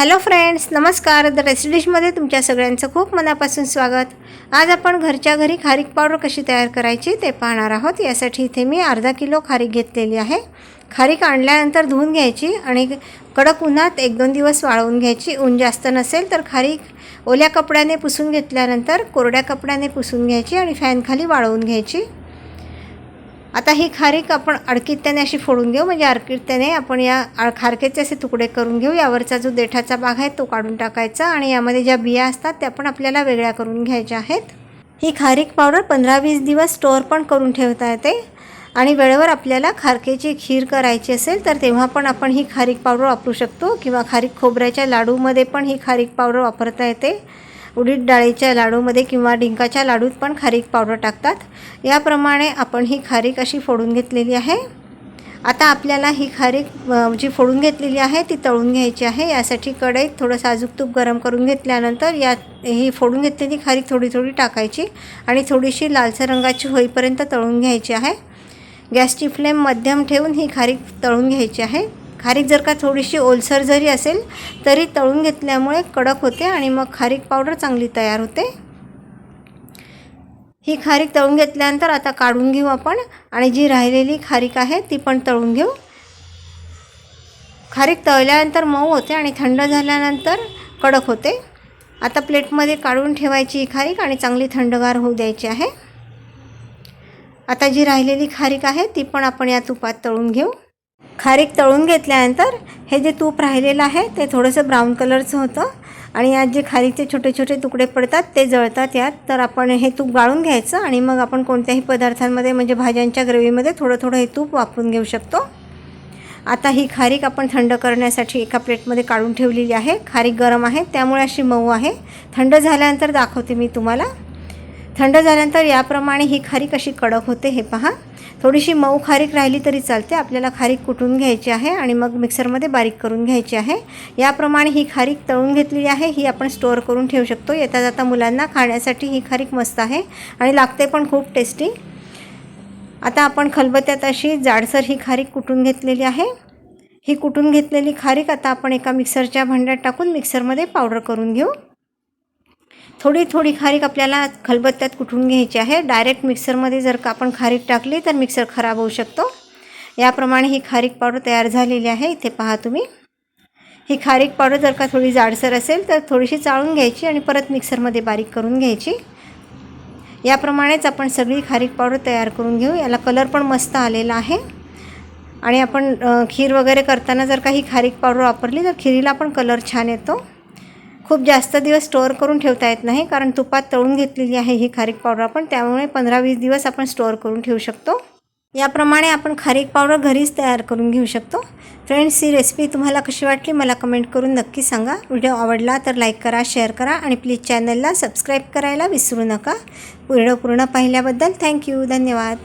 Hello friends नमस्कार. The रेसिडिशमध्ये तुमच्या सगळ्यांचं खूप मनापासून स्वागत. आज आपण घरच्या घरी खारीक पावडर कशी तयार करायची ते पाहणार आहोत. यासाठी इथे मी अर्धा किलो खारीक घेतलेली आहे. खारीक आणल्यानंतर धुवून घ्यायची आणि कडक उन्हात एक दोन दिवस वाळवून घ्यायची. ऊन जास्त नसेल तर खारीक ओल्या कपड्याने पुसून घेतल्यानंतर कोरड्या कपड्याने पुसून घ्यायची आणि फॅनखाली वाळवून घ्यायची. आता ही खारीक आपण अडकित्याने अशी फोडून घेऊ. म्हणजे अडकित्याने आपण या खारकेचे असे तुकडे करून घेऊ. यावरचा जो देठाचा भाग आहे तो काढून टाकायचा आणि यामध्ये ज्या बिया असतात त्या पण आपल्याला वेगळ्या करून घ्यायच्या आहेत. ही खारीक पावडर पंधरा वीस दिवस स्टोअर पण करून ठेवता येते. आणि वेळेवर आपल्याला खारकेची खीर करायची असेल तर तेव्हा पण आपण ही खारीक पावडर वापरू शकतो किंवा खारीक खोबऱ्याच्या लाडूमध्ये पण ही खारीक पावडर वापरता येते. उडीद डाळीच्या लाडूमध्ये किंवा डिंकाच्या लाडूत पण खारीक पावडर टाकतात. याप्रमाणे आपण ही खारीक अशी फोडून घेतलेली आहे. आता आपल्याला ही खारीक जी फोडून घेतलेली आहे ती तळून घ्यायची आहे. यासाठी कढईत थोडं साजूक तूप गरम करून घेतल्यानंतर यात ही फोडून घेतलेली खारीक थोडी थोडी टाकायची आणि थोडीशी लालसर रंगाची होईपर्यंत तळून घ्यायची आहे. गॅसची फ्लेम मध्यम ठेवून ही खारीक तळून घ्यायची आहे. खारीक जर का थोडीशी ओलसर जरी असेल तरी तळून घेतल्यामुळे कडक होते आणि मग खारीक पावडर चांगली तयार होते. ही खारीक तळून घेतल्यानंतर आता काढून घेऊ आपण. आणि जी राहिलेली खारीक आहे ती पण तळून घेऊ. खारीक तळल्यानंतर मऊ होते आणि थंड झाल्यानंतर कडक होते. आता प्लेटमध्ये काढून ठेवायची ही खारीक आणि चांगली थंडगार होऊ द्यायची आहे. आता जी राहिलेली खारीक आहे ती पण आपण या तुपात तळून घेऊ. खारीक तळून घेतल्यानंतर हे जे तूप राहिलेलं आहे ते थोडंसं ब्राऊन कलरचं होतं. आणि यात जे खारीकचे छोटे छोटे तुकडे पडतात ते जळतात यात. तर आपण हे तूप गाळून घ्यायचं आणि मग आपण कोणत्याही पदार्थांमध्ये म्हणजे भाज्यांच्या ग्रेव्हीमध्ये थोडं थोडं हे तूप वापरून घेऊ शकतो. आता ही खारीक आपण थंड करण्यासाठी एका प्लेटमध्ये काढून ठेवलेली आहे. खारीक गरम आहे त्यामुळे अशी मऊ आहे. थंड झाल्यानंतर दाखवते मी तुम्हाला. थंड झाल्यानंतर याप्रमाणे ही खारीक अशी कडक होते हे पहा. थोडीशी मऊ खारीक राहिली तरी चालते. आपल्याला खारीक कुटून घ्यायची आहे आणि मग मिक्सरमध्ये बारीक करून घ्यायची आहे. याप्रमाणे ही खारीक तळून घेतलेली आहे ही आपण स्टोअर करून ठेवू शकतो. येता जाता मुलांना खाण्यासाठी ही खारीक मस्त आहे आणि लागते पण खूप टेस्टी. आता आपण खलबत्त्यात अशी जाडसर ही खारीक कुटून घेतलेली आहे? ही कुटून घेतलेली खारीक? आता आपण एका मिक्सरच्या भांड्यात टाकून मिक्सरमध्ये पावडर करून घेऊ. थोडी थोडी खारीक आपल्याला खलबत्त्यात कुठून घ्यायची आहे? डायरेक्ट मिक्सरमध्ये जर का आपण खारीक टाकली तर मिक्सर खराब होऊ शकतो. याप्रमाणे ही खारीक पावडर तयार झालेली आहे. इथे पहा तुम्ही. ही खारीक पावडर जर का थोडी जाडसर असेल तर थोडीशी चाळून घ्यायची आणि परत मिक्सरमध्ये बारीक करून घ्यायची. याप्रमाणेच आपण सगळी खारीक पावडर तयार करून घेऊ. याला कलर पण मस्त आलेला आहे. आणि आपण खीर वगैरे करताना जर का ही खारीक पावडर वापरली तर खिरीला पण कलर छान येतो. खूप जास्त दिवस स्टोअर करून ठेवता येत नाही कारण तुपात तळून घेतलेली आहे ही खारीक पावडर आपण. त्यामुळे पंधरा वीस दिवस आपण स्टोअर करून ठेवू शकतो. याप्रमाणे आपण खारीक पावडर घरीच तयार करून घेऊ शकतो. फ्रेंड्स ही रेसिपी तुम्हाला कशी वाटली मला कमेंट करून नक्की सांगा. व्हिडिओ आवडला तर लाईक करा शेअर करा आणि प्लीज चॅनलला सबस्क्राईब करायला विसरू नका. व्हिडिओ पूर्ण पाहिल्याबद्दल थँक्यू धन्यवाद.